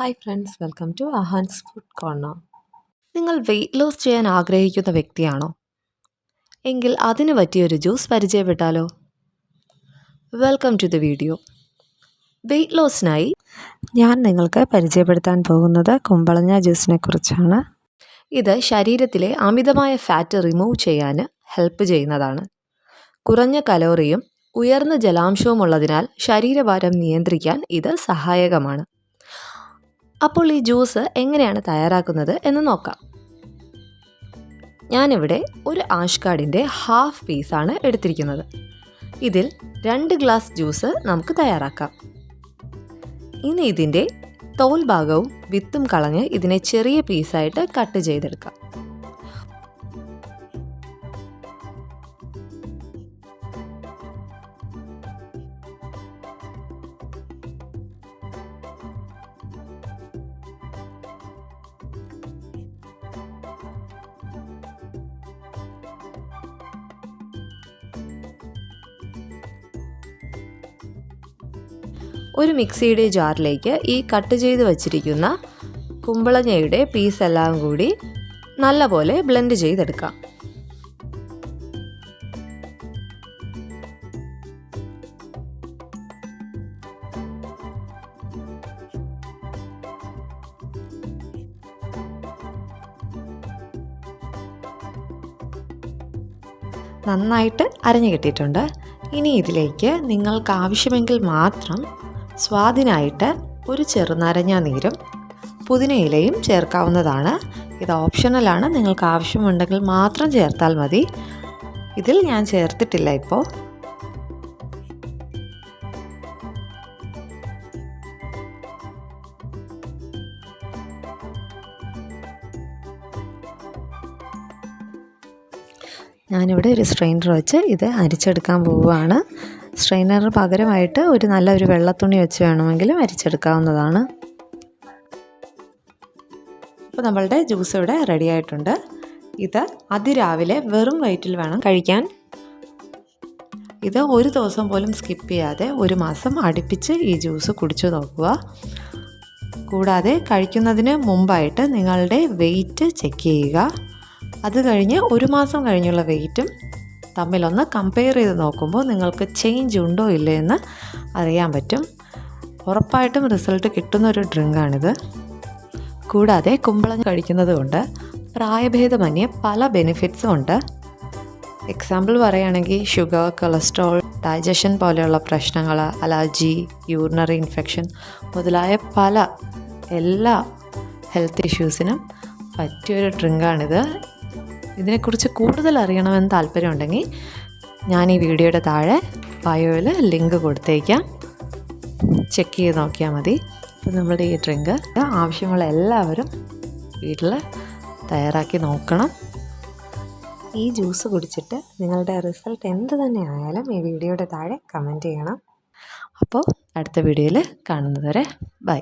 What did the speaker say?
Hi friends welcome to Ahan's food corner നിങ്ങൾ weight loss ചെയ്യാൻ ആഗ്രഹിക്കുന്ന വ്യക്തിയാണോ? എങ്കിൽ അതിന് പറ്റിയൊരു juice പരിചയപ്പെട്ടാലോ? Welcome to the video weight ലോസിനായി ഞാൻ നിങ്ങൾക്ക് പരിചയപ്പെടുത്താൻ പോകുന്നത് കുമ്പളങ്ങ ജ്യൂസിനെ കുറിച്ചാണ്. ഇത് ശരീരത്തിലെ അമിതമായ ഫാറ്റ് റിമൂവ് ചെയ്യാൻ ഹെൽപ്പ് ചെയ്യുന്നതാണ്. കുറഞ്ഞ കലോറിയും ഉയർന്ന ജലാംശവും ഉള്ളതിനാൽ ശരീരഭാരം നിയന്ത്രിക്കാൻ ഇത് സഹായകമാണ്. അപ്പോൾ ഈ ജ്യൂസ് എങ്ങനെയാണ് തയ്യാറാക്കുന്നത് എന്ന് നോക്കാം. ഞാനിവിടെ ഒരു ആഷ് കാർഡിന്റെ ഹാഫ് പീസാണ് എടുത്തിരിക്കുന്നത്. ഇതിൽ രണ്ട് ഗ്ലാസ് ജ്യൂസ് നമുക്ക് തയ്യാറാക്കാം. ഇനി ഇതിന്റെ തോൽ ഭാഗവും വിത്തും കളഞ്ഞ് ഇതിനെ ചെറിയ പീസായിട്ട് കട്ട് ചെയ്തെടുക്കാം. ഒരു മിക്സിയുടെ ജാറിലേക്ക് ഈ കട്ട് ചെയ്ത് വച്ചിരിക്കുന്ന കുമ്പളങ്ങയുടെ പീസ് എല്ലാം കൂടി നല്ലപോലെ ബ്ലെൻഡ് ചെയ്തെടുക്കാം. നന്നായിട്ട് അരഞ്ഞു കിട്ടിയിട്ടുണ്ട്. ഇനി ഇതിലേക്ക് നിങ്ങൾക്ക് ആവശ്യമെങ്കിൽ മാത്രം സ്വാദിനായിട്ട് ഒരു ചെറുനാരങ്ങ നീരും പുതിനയിലയും ചേർക്കാവുന്നതാണ്. ഇത് ഓപ്ഷണലാണ് നിങ്ങൾക്ക് ആവശ്യമുണ്ടെങ്കിൽ മാത്രം ചേർത്താൽ മതി. ഇതിൽ ഞാൻ ചേർത്തിട്ടില്ല ഇപ്പോൾ ഞാനിവിടെ ഒരു സ്ട്രെയിനർ വെച്ച് ഇത് അരിച്ചെടുക്കാൻ പോവുകയാണ്. സ്ട്രെയിനറിന് പകരമായിട്ട് ഒരു നല്ല ഒരു വെള്ളത്തുണി വെച്ച് വേണമെങ്കിലും അരിച്ചെടുക്കാവുന്നതാണ്. അപ്പോൾ നമ്മളുടെ ജ്യൂസ് ഇവിടെ റെഡി ആയിട്ടുണ്ട്. ഇത് അതിരാവിലെ വെറും വയറ്റിൽ വേണം കഴിക്കാൻ. ഇത് ഒരു ദിവസം പോലും സ്കിപ്പ് ചെയ്യാതെ ഒരു മാസം അടുപ്പിച്ച് ഈ ജ്യൂസ് കുടിച്ചു നോക്കുക. കൂടാതെ കഴിക്കുന്നതിന് മുമ്പായിട്ട് നിങ്ങളുടെ വെയിറ്റ് ചെക്ക് ചെയ്യുക. അത് കഴിഞ്ഞ് ഒരു മാസം കഴിഞ്ഞുള്ള വെയിറ്റും തമ്മിലൊന്ന് കമ്പയർ ചെയ്ത് നോക്കുമ്പോൾ നിങ്ങൾക്ക് ചേഞ്ച് ഉണ്ടോ ഇല്ലേ എന്ന് അറിയാൻ പറ്റും. ഉറപ്പായിട്ടും റിസൾട്ട് കിട്ടുന്ന ഒരു ഡ്രിങ്കാണിത് കൂടാതെ കുമ്പളങ്ങ കഴിക്കുന്നത് കൊണ്ട് പ്രായഭേദമന്യേ പല ബെനിഫിറ്റ്സും ഉണ്ട്. എക്സാമ്പിൾ പറയുകയാണെങ്കിൽ ഷുഗർ കൊളസ്ട്രോൾ ഡൈജഷൻ പോലെയുള്ള പ്രശ്നങ്ങൾ അലർജി യൂറിനറി ഇൻഫെക്ഷൻ മുതലായ പല എല്ലാ ഹെൽത്ത് ഇഷ്യൂസിനും പറ്റിയൊരു ഡ്രിങ്കാണിത് ഇതിനെക്കുറിച്ച് കൂടുതൽ അറിയണമെന്ന് താല്പര്യമുണ്ടെങ്കിൽ ഞാൻ ഈ വീഡിയോയുടെ താഴെ ബയോയിൽ ലിങ്ക് കൊടുത്തേക്കാം. ചെക്ക് ചെയ്ത് നോക്കിയാൽ മതി. അപ്പോൾ നമ്മുടെ ഈ ഡ്രിങ്ക് ആവശ്യമുള്ള എല്ലാവരും വീട്ടിൽ തയ്യാറാക്കി നോക്കണം. ഈ ജ്യൂസ് കുടിച്ചിട്ട് നിങ്ങളുടെ റിസൾട്ട് എന്ത് തന്നെ ആയാലും ഈ വീഡിയോയുടെ താഴെ കമന്റ് ചെയ്യണം. അപ്പോൾ അടുത്ത വീഡിയോയിൽ കാണുന്നതുവരെ ബൈ